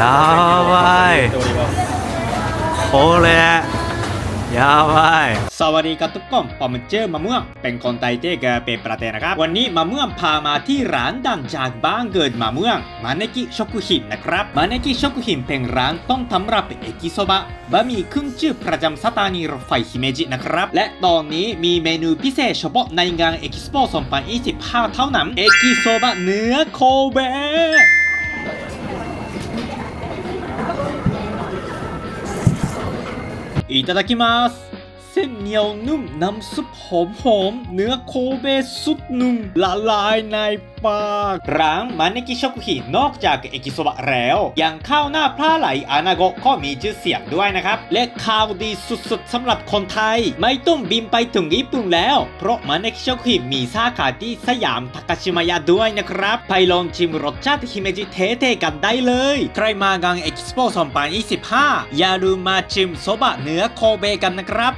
やばいこれやばい สวัสดีครับทุกคนผมเจอมะม่วง เป็นคนไทยที่เกิดเป็นประเทศนะครับ วันนี้มะม่วงพามาที่ร้านดังจากบ้านเกิดมะม่วงมาเนกิชอกุหินนะครับมาเนกิชอกุหินเป็นร้านต้นตำรับเอกิโซบะบะหมี่ขึ้นชื่อประจำสถานีรถไฟฮิเมจินะครับ และตอนนี้มีเมนูพิเศษเฉพาะในงานเอกิสโป2025 เท่านั้น เอกิโซบะเนื้อโคเบะ いただきます。 เส้นเหนียวนุ่มน้ำซุปหอมหอมเนื้อโคเบสุดนุ่มละลายในปากร้านมันเนกิชอกุฮินอกจากเอกิโซบะแล้วยังข้าวหน้าปลาไหลอานาโกะก็มีชื่อเสียงด้วยนะครับ และข่าวดีสุดๆสำหรับคนไทย ไม่ต้องบินไปถึงญี่ปุ่นแล้ว เพราะมันเนกิชอกุฮิมีสาขาที่สยามทากาชิมายะด้วยนะครับ ไปลองชิมรสชาติฮิเมจิเทๆกันได้เลย ใครมางานเอ็กซ์โป2025 อย่าลืมมาชิมโซบะเนื้อโคเบกันนะครับ